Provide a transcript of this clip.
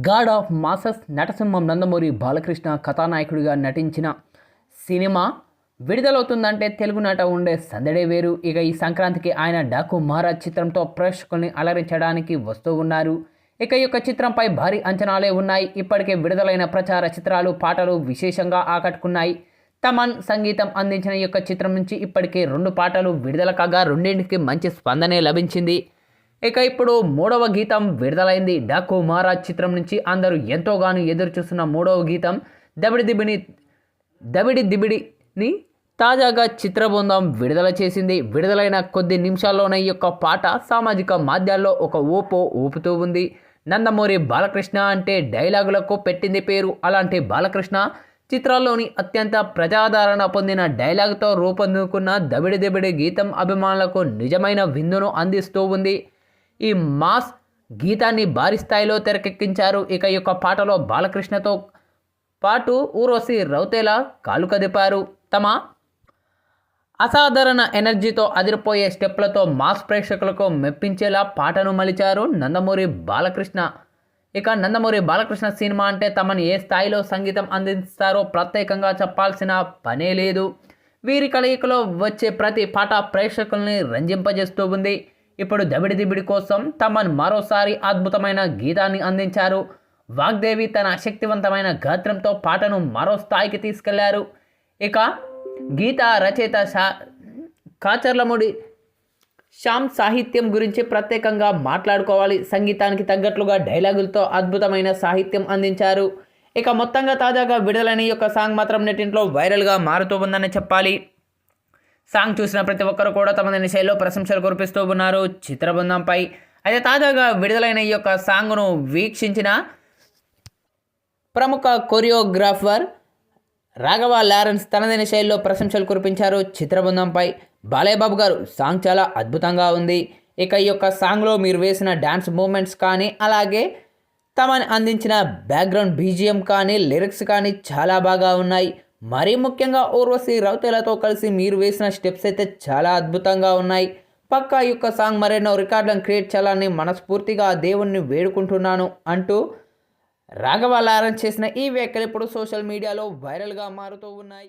God of masses నటసింహం నందమూరి బాలకృష్ణ కథానాయకుడిగా నటించిన సినిమా విడుదలవుతుందంటే తెలుగు నాట ఉండే సందడే వేరు. ఇక ఈ సంక్రాంతికి ఆయన డాకు మహారాజ్ చిత్రంతో ప్రేక్షకుల్ని అలరించడానికి వస్తూ ఉన్నారు. ఇక ఈ యొక్క చిత్రంపై భారీ అంచనాలే ఉన్నాయి. ఇప్పటికే విడుదలైన ప్రచార చిత్రాలు పాటలు విశేషంగా ఆకట్టుకున్నాయి. తమన్ సంగీతం అందించిన యొక్క చిత్రం నుంచి ఇప్పటికే రెండు పాటలు విడుదల కాగా రెండింటికి మంచి స్పందనే లభించింది. ఇక ఇప్పుడు మూడవ గీతం విడుదలైంది. డాకు మహారాజ్ చిత్రం నుంచి అందరూ ఎంతోగానో ఎదురు చూస్తున్న మూడవ గీతం దబిడి దిబిడి దబిడి దిబిడిని తాజాగా చిత్రబృందం విడుదల చేసింది. విడుదలైన కొద్ది నిమిషాల్లోనే ఈ యొక్క పాట సామాజిక మాధ్యాల్లో ఒక ఊపు ఊపుతూ ఉంది. నందమూరి బాలకృష్ణ అంటే డైలాగులకు పెట్టింది పేరు. అలాంటి బాలకృష్ణ చిత్రాల్లోని అత్యంత ప్రజాదరణ పొందిన డైలాగ్తో రూపొందుకున్న దబిడి దబిడి గీతం అభిమానులకు నిజమైన విందును అందిస్తూ ఉంది. ఈ మాస్ గీతాన్ని భారీ స్థాయిలో తెరకెక్కించారు. ఇక ఈ యొక్క పాటలో బాలకృష్ణతో పాటు ఊర్వశి రౌతేలా కాలు కదిపారు. తమ అసాధారణ ఎనర్జీతో అదిరిపోయే స్టెప్లతో మాస్ ప్రేక్షకులకు మెప్పించేలా పాటను మలిచారు నందమూరి బాలకృష్ణ. ఇక నందమూరి బాలకృష్ణ సినిమా అంటే తమను ఏ స్థాయిలో సంగీతం అందిస్తారో ప్రత్యేకంగా చెప్పాల్సిన పనే లేదు వీరి కలయికలో వచ్చే ప్రతి పాట ప్రేక్షకుల్ని రంజింపజేస్తూ ఉంది. ఇప్పుడు దబిడి దిబిడి కోసం తమన్ మరోసారి అద్భుతమైన గీతాన్ని అందించారు. వాగ్దేవి తన శక్తివంతమైన గాత్రంతో పాటను మరో స్థాయికి తీసుకెళ్ళారు. ఇక గీత రచయిత షా కాచర్లముడి శ్యామ్ సాహిత్యం గురించి ప్రత్యేకంగా మాట్లాడుకోవాలి. సంగీతానికి తగ్గట్లుగా డైలాగులతో అద్భుతమైన సాహిత్యం అందించారు. ఇక మొత్తంగా తాజాగా విడుదలని యొక్క సాంగ్ మాత్రం నెట్టింట్లో వైరల్గా మారుతూ ఉందని చెప్పాలి. సాంగ్ చూసిన ప్రతి ఒక్కరు కూడా తమ శైలిలో ప్రశంసలు కురిపిస్తూ ఉన్నారు. చిత్రబృందంపై అయితే తాజాగా విడుదలైన ఈ యొక్క సాంగ్ను వీక్షించిన ప్రముఖ కొరియోగ్రాఫర్ రాఘవ లారెన్స్ తనదైన శైలిలో ప్రశంసలు కురిపించారు. చిత్రబృందంపై బాలయ్యబాబు గారు సాంగ్ చాలా అద్భుతంగా ఉంది. ఇక ఈ యొక్క సాంగ్లో మీరు వేసిన డ్యాన్స్ మూమెంట్స్ కానీ అలాగే తమని అందించిన బ్యాక్గ్రౌండ్ బీజిఎం కానీ లిరిక్స్ కానీ చాలా బాగా ఉన్నాయి. మరీ ముఖ్యంగా ఊర్వశి రౌతేలతో కలిసి మీరు వేసిన స్టెప్స్ అయితే చాలా అద్భుతంగా ఉన్నాయి. పక్కా యొక్క సాంగ్ మరెన్నో రికార్డులను క్రియేట్ చేయాలని మనస్ఫూర్తిగా ఆ దేవుణ్ణి వేడుకుంటున్నాను అంటూ రాఘవ లారెన్స్ చేసిన ఈ వ్యాఖ్యలు ఇప్పుడు సోషల్ మీడియాలో వైరల్గా మారుతూ ఉన్నాయి.